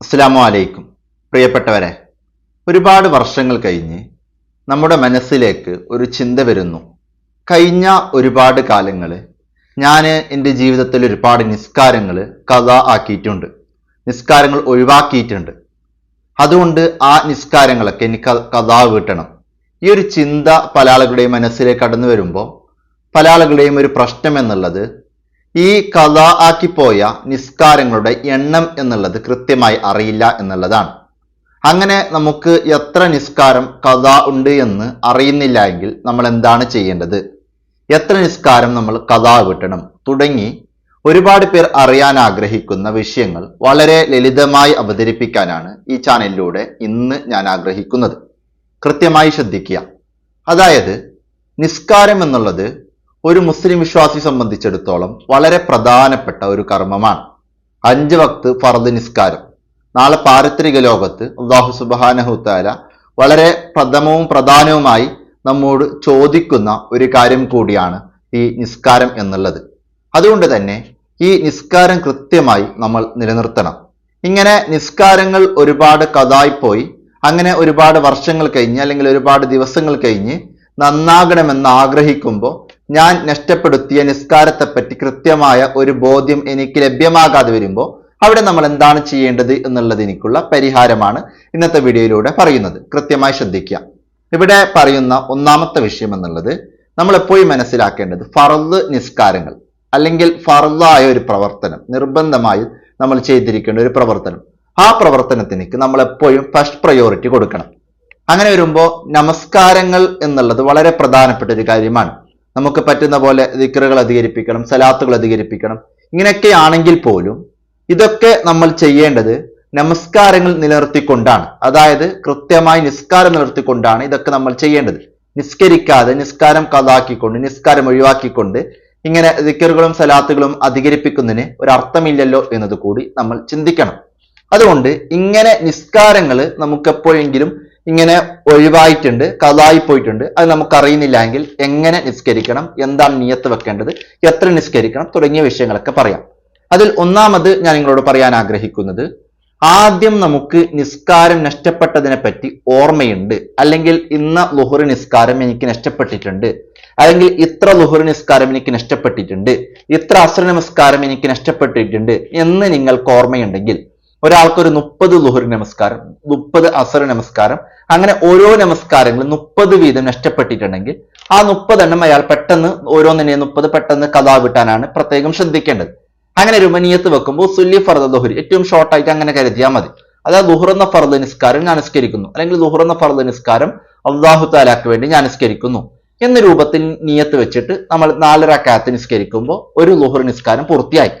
അസ്സാമു അലൈക്കും. പ്രിയപ്പെട്ടവരെ ഒരുപാട് വർഷങ്ങൾ കഴിഞ്ഞ് നമ്മുടെ മനസ്സിലേക്ക് ഒരു ചിന്ത വരുന്നു. കഴിഞ്ഞ ഒരുപാട് കാലങ്ങൾ ഞാൻ എന്റെ ജീവിതത്തിൽ ഒരുപാട് നിസ്കാരങ്ങൾ കഥ ആക്കിയിട്ടുണ്ട്. നിസ്കാരങ്ങൾ ഒഴിവാക്കിയിട്ടുണ്ട്. അതുകൊണ്ട് ആ നിസ്കാരങ്ങളൊക്കെ എനിക്ക് കഥ വീട്ടണം. ഈ ഒരു ചിന്ത പല ആളുകളുടെയും മനസ്സിലേക്ക് കടന്നു വരുമ്പോൾ പല ആളുകളുടെയും ഒരു പ്രശ്നം എന്നുള്ളത് ഈ കഥ ആക്കിപ്പോയ നിസ്കാരങ്ങളുടെ എണ്ണം എന്നുള്ളത് കൃത്യമായി അറിയില്ല എന്നുള്ളതാണ്. അങ്ങനെ നമുക്ക് എത്ര നിസ്കാരം കഥ ഉണ്ട് എന്ന് അറിയുന്നില്ല എങ്കിൽ നമ്മൾ എന്താണ് ചെയ്യേണ്ടത്? എത്ര നിസ്കാരം നമ്മൾ കഥ വിട്ടണം തുടങ്ങി ഒരുപാട് പേർ അറിയാൻ ആഗ്രഹിക്കുന്ന വിഷയങ്ങൾ വളരെ ലളിതമായി അവതരിപ്പിക്കാനാണ് ഈ ചാനലിലൂടെ ഇന്ന് ഞാൻ ആഗ്രഹിക്കുന്നത്. കൃത്യമായി ശ്രദ്ധിക്കുക. അതായത് നിസ്കാരം എന്നുള്ളത് ഒരു മുസ്ലിം വിശ്വാസി സംബന്ധിച്ചിടത്തോളം വളരെ പ്രധാനപ്പെട്ട ഒരു കർമ്മമാണ്. അഞ്ച് വക്ത് ഫർദ് നിസ്കാരം. നാളെ പാരത്രിക ലോകത്ത് അള്ളാഹു സുബാനഹുത്താല വളരെ പ്രഥമവും പ്രധാനവുമായി നമ്മോട് ചോദിക്കുന്ന ഒരു കാര്യം കൂടിയാണ് ഈ നിസ്കാരം എന്നുള്ളത്. അതുകൊണ്ട് തന്നെ ഈ നിസ്കാരം കൃത്യമായി നമ്മൾ നിലനിർത്തണം. ഇങ്ങനെ നിസ്കാരങ്ങൾ ഒരുപാട് കഥായിപ്പോയി അങ്ങനെ ഒരുപാട് വർഷങ്ങൾ കഴിഞ്ഞ് അല്ലെങ്കിൽ ഒരുപാട് ദിവസങ്ങൾ കഴിഞ്ഞ് നന്നാകണമെന്ന് ആഗ്രഹിക്കുമ്പോൾ ഞാൻ നഷ്ടപ്പെടുത്തിയ നിസ്കാരത്തെപ്പറ്റി കൃത്യമായ ഒരു ബോധ്യം എനിക്ക് ലഭ്യമാകാതെ വരുമ്പോൾ അവിടെ നമ്മൾ എന്താണ് ചെയ്യേണ്ടത് എന്നുള്ളത് എനിക്കുള്ള പരിഹാരമാണ് ഇന്നത്തെ വീഡിയോയിലൂടെ പറയുന്നത്. കൃത്യമായി ശ്രദ്ധിക്കുക. ഇവിടെ പറയുന്ന ഒന്നാമത്തെ വിഷയം എന്നുള്ളത് നമ്മൾ എപ്പോഴും മനസ്സിലാക്കേണ്ടത് ഫറദ് നിസ്കാരങ്ങൾ അല്ലെങ്കിൽ ഫറദായ ഒരു പ്രവർത്തനം നിർബന്ധമായും നമ്മൾ ചെയ്തിരിക്കേണ്ട ഒരു പ്രവർത്തനം. ആ പ്രവർത്തനത്തിനേക്ക് നമ്മൾ എപ്പോഴും ഫസ്റ്റ് പ്രയോറിറ്റി കൊടുക്കണം. അങ്ങനെ വരുമ്പോൾ നമസ്കാരങ്ങൾ എന്നുള്ളത് വളരെ പ്രധാനപ്പെട്ട ഒരു കാര്യമാണ്. നമുക്ക് പറ്റുന്ന പോലെ ദിക്കറുകൾ അധികരിപ്പിക്കണം സലാത്തുകൾ അധികരിപ്പിക്കണം. ഇങ്ങനെയൊക്കെ ആണെങ്കിൽ പോലും ഇതൊക്കെ നമ്മൾ ചെയ്യേണ്ടത് നമസ്കാരങ്ങൾ നിലനിർത്തിക്കൊണ്ടാണ്. അതായത് കൃത്യമായി നിസ്കാരം നിലനിർത്തിക്കൊണ്ടാണ് ഇതൊക്കെ നമ്മൾ ചെയ്യേണ്ടത്. നിസ്കരിക്കാതെ നിസ്കാരം കഥാക്കിക്കൊണ്ട് നിസ്കാരം ഒഴിവാക്കിക്കൊണ്ട് ഇങ്ങനെ ദിക്കറുകളും സലാത്തുകളും അധികരിപ്പിക്കുന്നതിന് ഒരർത്ഥമില്ലല്ലോ എന്നത് കൂടി നമ്മൾ ചിന്തിക്കണം. അതുകൊണ്ട് ഇങ്ങനെ നിസ്കാരങ്ങൾ നമുക്ക് എപ്പോഴെങ്കിലും ഇങ്ങനെ ഒഴിവായിട്ടുണ്ട് കഥായി പോയിട്ടുണ്ട് അത് നമുക്കറിയുന്നില്ല എങ്കിൽ എങ്ങനെ നിസ്കരിക്കണം എന്താണ് നിയത്ത് വെക്കേണ്ടത് എത്ര നിസ്കരിക്കണം തുടങ്ങിയ വിഷയങ്ങളൊക്കെ പറയാം. അതിൽ ഒന്നാമത് ഞാൻ നിങ്ങളോട് പറയാൻ ആഗ്രഹിക്കുന്നത് ആദ്യം നമുക്ക് നിസ്കാരം നഷ്ടപ്പെട്ടതിനെ പറ്റി ഓർമ്മയുണ്ട്. അല്ലെങ്കിൽ ഇന്ന ലുഹുർ നിസ്കാരം എനിക്ക് നഷ്ടപ്പെട്ടിട്ടുണ്ട്. അല്ലെങ്കിൽ ഇത്ര ലുഹുർ നിസ്കാരം എനിക്ക് നഷ്ടപ്പെട്ടിട്ടുണ്ട്. ഇത്ര അസുര നമസ്കാരം എനിക്ക് നഷ്ടപ്പെട്ടിട്ടുണ്ട് എന്ന് നിങ്ങൾക്ക് ഓർമ്മയുണ്ടെങ്കിൽ ഒരാൾക്ക് ഒരു മുപ്പത് ലുഹുർ നമസ്കാരം മുപ്പത് അസർ നമസ്കാരം അങ്ങനെ ഓരോ നമസ്കാരങ്ങളും മുപ്പത് വീതം നഷ്ടപ്പെട്ടിട്ടുണ്ടെങ്കിൽ ആ മുപ്പതെണ്ണം അയാൾ പെട്ടെന്ന് ഓരോന്നിനെ മുപ്പത് പെട്ടെന്ന് കഥാ വിട്ടാനാണ് പ്രത്യേകം ശ്രദ്ധിക്കേണ്ടത്. അങ്ങനെ ഒരു മനിയത്ത് വെക്കുമ്പോൾ സുല്ലി ഫർദ ലുഹുരി ഏറ്റവും ഷോർട്ടായിട്ട് അങ്ങനെ കരുതിയാൽ മതി. അതായത് ദുഹുർ എന്ന ഫർദ് നിസ്കാരം ഞാൻ നിസ്കരിക്കുന്നു. അല്ലെങ്കിൽ ദുഹുർ എന്ന ഫർദ് നിസ്കാരം അള്ളാഹു താലാക്ക് വേണ്ടി ഞാൻ നിസ്കരിക്കുന്നു. എന്ന രൂപത്തിൽ നിയത്ത് വെച്ചിട്ട് നമ്മൾ നാലര കാത്ത് നിസ്കരിക്കുമ്പോൾ ഒരു ലുഹുർ നിസ്കാരം പൂർത്തിയായി.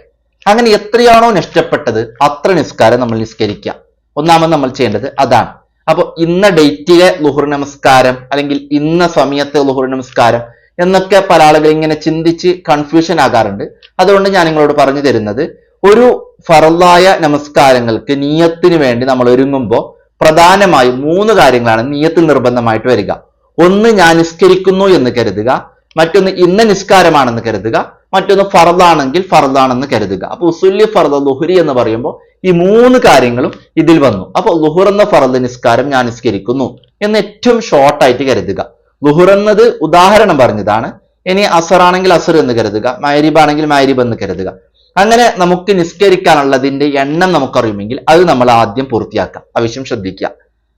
അങ്ങനെ എത്രയാണോ നഷ്ടപ്പെട്ടത് അത്ര നിസ്കാരം നമ്മൾ നിസ്കരിക്കുക. ഒന്നാമത് നമ്മൾ ചെയ്യേണ്ടത് അതാണ്. അപ്പൊ ഇന്ന ഡേറ്റിലെ ലുഹുർ നമസ്കാരം അല്ലെങ്കിൽ ഇന്ന സമയത്തെ ലുഹുർ നമസ്കാരം എന്നൊക്കെ പല ആളുകൾ ഇങ്ങനെ ചിന്തിച്ച് കൺഫ്യൂഷൻ ആകാറുണ്ട്. അതുകൊണ്ട് ഞാൻ നിങ്ങളോട് പറഞ്ഞു തരുന്നത് ഒരു ഫറലായ നമസ്കാരങ്ങൾക്ക് നീയത്തിന് വേണ്ടി നമ്മൾ ഒരുങ്ങുമ്പോൾ പ്രധാനമായും മൂന്ന് കാര്യങ്ങളാണ് നീയത്തിൽ നിർബന്ധമായിട്ട് വരിക. ഒന്ന് ഞാൻ നിസ്കരിക്കുന്നു എന്ന് കരുതുക. മറ്റൊന്ന് ഇന്ന നിസ്കാരമാണെന്ന് കരുതുക. മറ്റൊന്ന് ഫറദാണെങ്കിൽ ഫറദാണെന്ന് കരുതുക. അപ്പൊ ഉസുല്ലി ഫറദ ലുഹുരി എന്ന് പറയുമ്പോൾ ഈ മൂന്ന് കാര്യങ്ങളും ഇതിൽ വന്നു. അപ്പൊ ലുഹുർ എന്ന ഫറദ് നിസ്കാരം ഞാൻ നിസ്കരിക്കുന്നു എന്ന് ഏറ്റവും ഷോർട്ടായിട്ട് കരുതുക. ലുഹുർ എന്നത് ഉദാഹരണം പറഞ്ഞതാണ്. ഇനി അസർ ആണെങ്കിൽ അസർ എന്ന് കരുതുക. മൈരിബ് ആണെങ്കിൽ മൈരിബ് എന്ന് കരുതുക. അങ്ങനെ നമുക്ക് നിസ്കരിക്കാനുള്ളതിന്റെ എണ്ണം നമുക്കറിയുമെങ്കിൽ അത് നമ്മൾ ആദ്യം പൂർത്തിയാക്കാം. ആവശ്യം ശ്രദ്ധിക്കുക.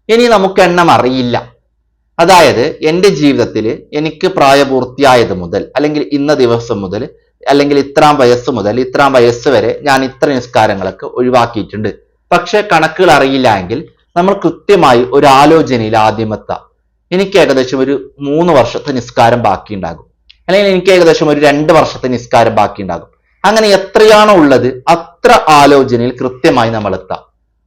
ഇനി നമുക്ക് എണ്ണം അറിയില്ല. അതായത് എന്റെ ജീവിതത്തിൽ എനിക്ക് പ്രായപൂർത്തിയായത് മുതൽ അല്ലെങ്കിൽ ഇന്ന ദിവസം മുതൽ അല്ലെങ്കിൽ ഇത്രാം വയസ്സ് മുതൽ ഇത്രാം വയസ്സ് വരെ ഞാൻ ഇത്ര നിസ്കാരങ്ങളൊക്കെ ഒഴിവാക്കിയിട്ടുണ്ട്. പക്ഷെ കണക്കുകൾ അറിയില്ല എങ്കിൽ നമ്മൾ കൃത്യമായി ഒരു ആലോചനയിൽ ആദ്യമെത്താം എനിക്ക് ഏകദേശം ഒരു മൂന്ന് വർഷത്തെ നിസ്കാരം ബാക്കിയുണ്ടാകും. അല്ലെങ്കിൽ എനിക്ക് ഏകദേശം ഒരു രണ്ട് വർഷത്തെ നിസ്കാരം ബാക്കിയുണ്ടാകും. അങ്ങനെ എത്രയാണോ ഉള്ളത് അത്ര ആലോചനയിൽ കൃത്യമായി നമ്മൾ എത്താം.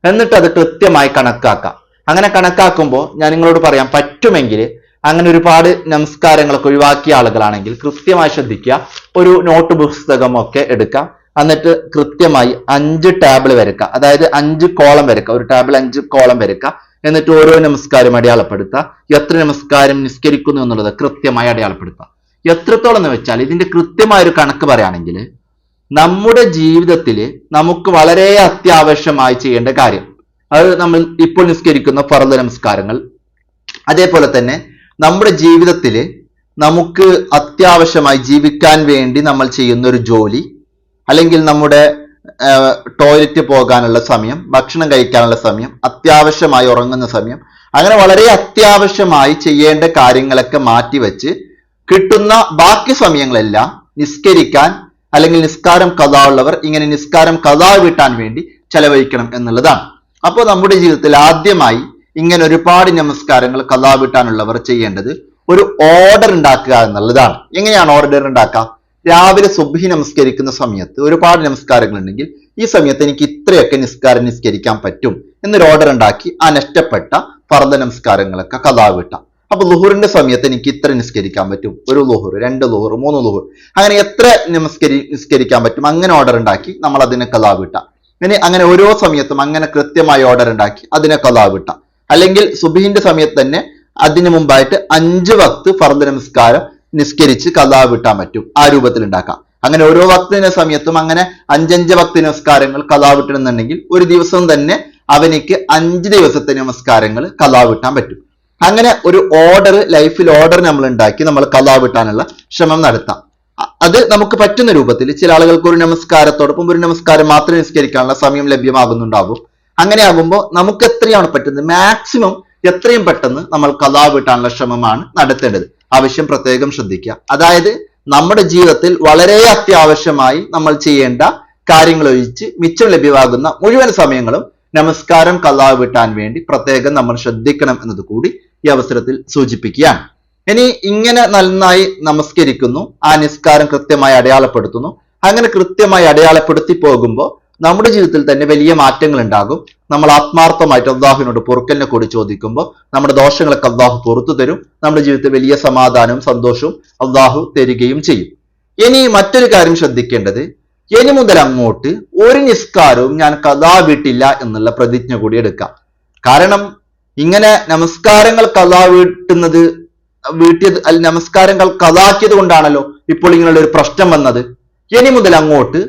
എന്നിട്ട് അത് കൃത്യമായി കണക്കാക്കാം. അങ്ങനെ കണക്കാക്കുമ്പോൾ ഞാൻ നിങ്ങളോട് പറയാം പറ്റുമെങ്കിൽ അങ്ങനെ ഒരുപാട് നമസ്കാരങ്ങളൊക്കെ ഒഴിവാക്കിയ ആളുകളാണെങ്കിൽ കൃത്യമായി ശ്രദ്ധിക്കുക. ഒരു നോട്ട് പുസ്തകം ഒക്കെ എടുക്കാം എന്നിട്ട് കൃത്യമായി അഞ്ച് ടാബിൾ വരക്കുക അതായത് അഞ്ച് കോളം വരക്കുക ഒരു ടാബിൾ അഞ്ച് കോളം വരക്കുക എന്നിട്ട് ഓരോ നമസ്കാരം അടയാളപ്പെടുത്തുക. എത്ര നമസ്കാരം നിസ്കരിക്കുന്നു എന്നുള്ളത് കൃത്യമായി അടയാളപ്പെടുത്തുക. എത്രത്തോളം എന്ന് വെച്ചാൽ ഇതിന്റെ കൃത്യമായ ഒരു കണക്ക് പറയുകയാണെങ്കിൽ നമ്മുടെ ജീവിതത്തിൽ നമുക്ക് വളരെ അത്യാവശ്യമായി ചെയ്യേണ്ട കാര്യം. അത് നമ്മൾ ഇപ്പോൾ നിസ്കരിക്കുന്ന ഫർദ നമസ്കാരങ്ങൾ. അതേപോലെ തന്നെ നമ്മുടെ ജീവിതത്തിൽ നമുക്ക് അത്യാവശ്യമായി ജീവിക്കാൻ വേണ്ടി നമ്മൾ ചെയ്യുന്ന ഒരു ജോലി അല്ലെങ്കിൽ നമ്മുടെ ടോയ്ലറ്റ് പോകാനുള്ള സമയം ഭക്ഷണം കഴിക്കാനുള്ള സമയം അത്യാവശ്യമായി ഉറങ്ങുന്ന സമയം അങ്ങനെ വളരെ അത്യാവശ്യമായി ചെയ്യേണ്ട കാര്യങ്ങളൊക്കെ മാറ്റിവെച്ച് കിട്ടുന്ന ബാക്കി സമയങ്ങളെല്ലാം നിസ്കരിക്കാൻ അല്ലെങ്കിൽ നിസ്കാരം കഥാ ഉള്ളവർ ഇങ്ങനെ നിസ്കാരം കഥാ വീട്ടാൻ വേണ്ടി ചെലവഴിക്കണം എന്നുള്ളതാണ്. അപ്പോൾ നമ്മുടെ ജീവിതത്തിൽ ആദ്യമായി ഇങ്ങനെ ഒരുപാട് നമസ്കാരങ്ങൾ കഥാ വിട്ടാനുള്ളവർ ചെയ്യേണ്ടത് ഒരു ഓർഡർ ഉണ്ടാക്കുക എന്നുള്ളതാണ്. എങ്ങനെയാണ് ഓർഡർ ഉണ്ടാക്കുക? രാവിലെ സുബ്ഹി നമസ്കരിക്കുന്ന സമയത്ത് ഒരുപാട് നമസ്കാരങ്ങൾ ഉണ്ടെങ്കിൽ ഈ സമയത്ത് എനിക്ക് ഇത്രയൊക്കെ നിസ്കാരം നിസ്കരിക്കാൻ പറ്റും എന്നൊരു ഓർഡർ ഉണ്ടാക്കി ആ നഷ്ടപ്പെട്ട ഫർദ നമസ്കാരങ്ങളൊക്കെ കഥാ വിട്ടാം അപ്പൊ ലുഹുറിന്റെ സമയത്ത് എനിക്ക് ഇത്ര നിസ്കരിക്കാൻ പറ്റും. ഒരു ലുഹുർ രണ്ട് ലുഹുർ മൂന്ന് ലുഹുർ. അങ്ങനെ എത്ര നമസ്കരി നിസ്കരിക്കാൻ പറ്റും? അങ്ങനെ ഓർഡർ ഉണ്ടാക്കി നമ്മൾ അതിനെ കഥാ വിട്ടാം ഇനി അങ്ങനെ ഓരോ സമയത്തും അങ്ങനെ കൃത്യമായി ഓർഡർ ഉണ്ടാക്കി അതിനെ കഥാ വിട്ടാം അല്ലെങ്കിൽ സുബിഹിന്റെ സമയത്ത് തന്നെ അതിനു മുമ്പായിട്ട് അഞ്ച് വക്ത് ഫർദ് നമസ്കാരം നിസ്കരിച്ച് കഥാ വിട്ടാൻ പറ്റും. ആ രൂപത്തിൽ ഉണ്ടാക്കാം. അങ്ങനെ ഓരോ വക്തിന സമയത്തും അങ്ങനെ അഞ്ചഞ്ച് വക്തി നമസ്കാരങ്ങൾ കഥാ വിട്ടണമെന്നുണ്ടെങ്കിൽ ഒരു ദിവസം തന്നെ അവനിക്ക് അഞ്ച് ദിവസത്തെ നമസ്കാരങ്ങൾ കഥാ വിട്ടാൻ പറ്റും. അങ്ങനെ ഒരു ഓർഡർ ലൈഫിൽ ഓർഡർ നമ്മൾ ഉണ്ടാക്കി നമ്മൾ കഥാ വിട്ടാനുള്ള ശ്രമം നടത്താം. അത് നമുക്ക് പറ്റുന്ന രൂപത്തിൽ ചില ആളുകൾക്ക് ഒരു നമസ്കാരത്തോടൊപ്പം ഒരു നമസ്കാരം മാത്രം നിസ്കരിക്കാനുള്ള സമയം ലഭ്യമാകുന്നുണ്ടാകും അങ്ങനെ ആകുമ്പോൾ നമുക്ക് എത്രയാണ് പറ്റുന്നത്? മാക്സിമം എത്രയും പെട്ടെന്ന് നമ്മൾ കഥാ വീട്ടാനുള്ള ശ്രമമാണ് നടത്തേണ്ടത്. ആവശ്യം പ്രത്യേകം ശ്രദ്ധിക്കുക. അതായത് നമ്മുടെ ജീവിതത്തിൽ വളരെ അത്യാവശ്യമായി നമ്മൾ ചെയ്യേണ്ട കാര്യങ്ങൾ ഒഴിച്ച് മിച്ചം ലഭ്യമാകുന്ന മുഴുവൻ സമയങ്ങളും നമസ്കാരം കഥാ വിട്ടാൻ വേണ്ടി പ്രത്യേകം നമ്മൾ ശ്രദ്ധിക്കണം എന്നത് കൂടി ഈ അവസരത്തിൽ സൂചിപ്പിക്കുകയാണ്. ഇനി ഇങ്ങനെ നന്നായി നമസ്കരിക്കുന്നു ആ നിസ്കാരം കൃത്യമായി അടയാളപ്പെടുത്തുന്നു. അങ്ങനെ കൃത്യമായി അടയാളപ്പെടുത്തി പോകുമ്പോൾ നമ്മുടെ ജീവിതത്തിൽ തന്നെ വലിയ മാറ്റങ്ങൾ ഉണ്ടാകും നമ്മൾ ആത്മാർത്ഥമായിട്ട് അള്ളാഹുവിനോട് പൊറുക്കലിനെ കൂടി ചോദിക്കുമ്പോൾ നമ്മുടെ ദോഷങ്ങളൊക്കെ അള്ളാഹു പുറത്തു തരും. നമ്മുടെ ജീവിതത്തിൽ വലിയ സമാധാനവും സന്തോഷവും അള്ളാഹു തരികയും ചെയ്യും. ഇനി മറ്റൊരു കാര്യം ശ്രദ്ധിക്കേണ്ടത് ഇനി മുതൽ അങ്ങോട്ട് ഒരു നിസ്കാരവും ഞാൻ കഥാ വിട്ടില്ല എന്നുള്ള പ്രതിജ്ഞ കൂടി എടുക്കാം. കാരണം ഇങ്ങനെ നമസ്കാരങ്ങൾ കഥാ വീട്ടുന്നത് വീട്ടിയത് അല്ല നമസ്കാരങ്ങൾ കഥാക്കിയത് കൊണ്ടാണല്ലോ ഇപ്പോൾ ഇങ്ങനെയുള്ള ഒരു പ്രശ്നം വന്നത്. ഇനി മുതൽ അങ്ങോട്ട്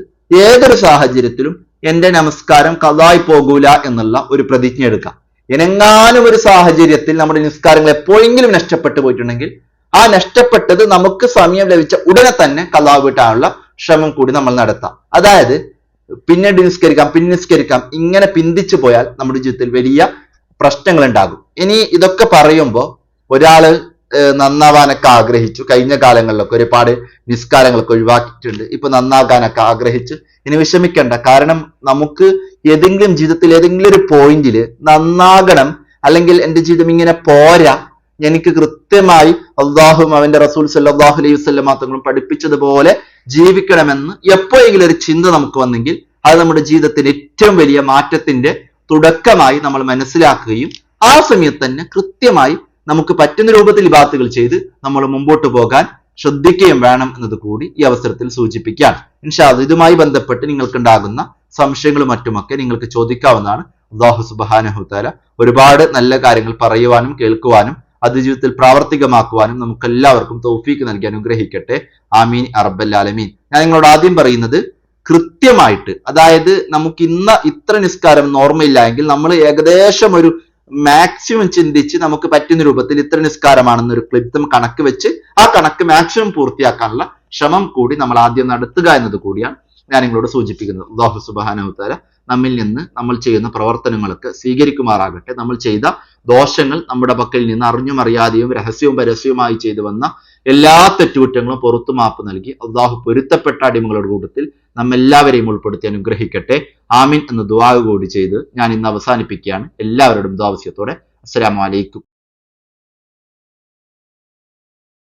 ഏതൊരു സാഹചര്യത്തിലും എന്റെ നമസ്കാരം കഥായി പോകൂല എന്നുള്ള ഒരു പ്രതിജ്ഞ എടുക്കാം. എനെങ്ങാനും ഒരു സാഹചര്യത്തിൽ നമ്മുടെ നിസ്കാരങ്ങൾ എപ്പോഴെങ്കിലും നഷ്ടപ്പെട്ടു പോയിട്ടുണ്ടെങ്കിൽ ആ നഷ്ടപ്പെട്ടത് നമുക്ക് സമയം ലഭിച്ച ഉടനെ തന്നെ വീട്ടാനുള്ള ശ്രമം കൂടി നമ്മൾ നടത്താം. അതായത് പിന്നീട് നിസ്കരിക്കാം പിന്നെ നിസ്കരിക്കാം ഇങ്ങനെ പിന്തിച്ചു പോയാൽ നമ്മുടെ ജീവിതത്തിൽ വലിയ പ്രശ്നങ്ങൾ ഉണ്ടാകും ഇനി ഇതൊക്കെ പറയുമ്പോൾ ഒരാൾ നന്നാവാനൊക്കെ ആഗ്രഹിച്ചു. കഴിഞ്ഞ കാലങ്ങളിലൊക്കെ ഒരുപാട് നിസ്കാരങ്ങളൊക്കെ ഒഴിവാക്കിയിട്ടുണ്ട്. ഇപ്പൊ നന്നാകാനൊക്കെ ആഗ്രഹിച്ചു. ഇനി വിഷമിക്കേണ്ട. കാരണം നമുക്ക് ഏതെങ്കിലും ജീവിതത്തിൽ ഏതെങ്കിലും ഒരു പോയിന്റിൽ നന്നാകണം അല്ലെങ്കിൽ എന്റെ ജീവിതം ഇങ്ങനെ പോരാ. എനിക്ക് കൃത്യമായി അള്ളാഹും അവന്റെ റസൂൽ സല്ലാഹു അലൈഹി വസ്ലം മാത്രങ്ങളും പഠിപ്പിച്ചതുപോലെ ജീവിക്കണമെന്ന് എപ്പോഴെങ്കിലും ഒരു ചിന്ത നമുക്ക് വന്നെങ്കിൽ അത് നമ്മുടെ ജീവിതത്തിൽ ഏറ്റവും വലിയ മാറ്റത്തിന്റെ തുടക്കമായി നമ്മൾ മനസ്സിലാക്കുകയും ആ സമയത്ത് തന്നെ കൃത്യമായി നമുക്ക് പറ്റുന്ന രൂപത്തിൽ ഇബാത്തുകൾ ചെയ്ത് നമ്മൾ മുമ്പോട്ട് പോകാൻ ശ്രദ്ധിക്കുകയും വേണം എന്നത് കൂടി ഈ അവസരത്തിൽ സൂചിപ്പിക്കാം ഇൻഷാദ് ഇതുമായി ബന്ധപ്പെട്ട് നിങ്ങൾക്കുണ്ടാകുന്ന സംശയങ്ങളും മറ്റുമൊക്കെ നിങ്ങൾക്ക് ചോദിക്കാവുന്നതാണ്. അള്ളാഹു സുബാനഹുത്താല ഒരുപാട് നല്ല കാര്യങ്ങൾ പറയുവാനും കേൾക്കുവാനും അത് ജീവിതത്തിൽ പ്രാവർത്തികമാക്കുവാനും നമുക്ക് എല്ലാവർക്കും തൗഫീക്ക് നൽകി അനുഗ്രഹിക്കട്ടെ. ആമീൻ അറബല്ലാലമീൻ ഞാൻ നിങ്ങളോട് ആദ്യം പറയുന്നത് കൃത്യമായിട്ട് അതായത് നമുക്ക് ഇന്ന ഇത്ര നിസ്കാരം ഓർമ്മയില്ല എങ്കിൽ നമ്മൾ ഏകദേശം ഒരു മാക്സിമം ചിന്തിച്ച് നമുക്ക് പറ്റുന്ന രൂപത്തിൽ ഇത്ര നിസ്കാരമാണെന്നൊരു ക്ലിപ്തം കണക്ക് വെച്ച് ആ കണക്ക് മാക്സിമം പൂർത്തിയാക്കാനുള്ള ശ്രമം കൂടി നമ്മൾ ആദ്യം നടത്തുക എന്നത് കൂടിയാണ് ഞാൻ നിങ്ങളോട് സൂചിപ്പിക്കുന്നത്. അള്ളാഹു സുബാനുത്താല നമ്മിൽ നിന്ന് നമ്മൾ ചെയ്യുന്ന പ്രവർത്തനങ്ങൾക്ക് സ്വീകരിക്കുമാറാകട്ടെ. നമ്മൾ ചെയ്ത ദോഷങ്ങൾ നമ്മുടെ പക്കൽ നിന്ന് അറിഞ്ഞും അറിയാതെയും രഹസ്യവും പരസ്യവുമായി ചെയ്തു വന്ന എല്ലാ തെറ്റുകുറ്റങ്ങളും പുറത്തു മാപ്പ് നൽകി അള്ളാഹു പൊരുത്തപ്പെട്ട അടിമകളുടെ കൂട്ടത്തിൽ നമ്മെല്ലാവരെയും ഉൾപ്പെടുത്തി അനുഗ്രഹിക്കട്ടെ. ആമിൻ എന്ന ദുവാ കൂടി ചെയ്ത് ഞാൻ ഇന്ന് അവസാനിപ്പിക്കുകയാണ്. എല്ലാവരോടും ദ്വാവസ്യത്തോടെ അസ്സലാമു അലൈക്കും.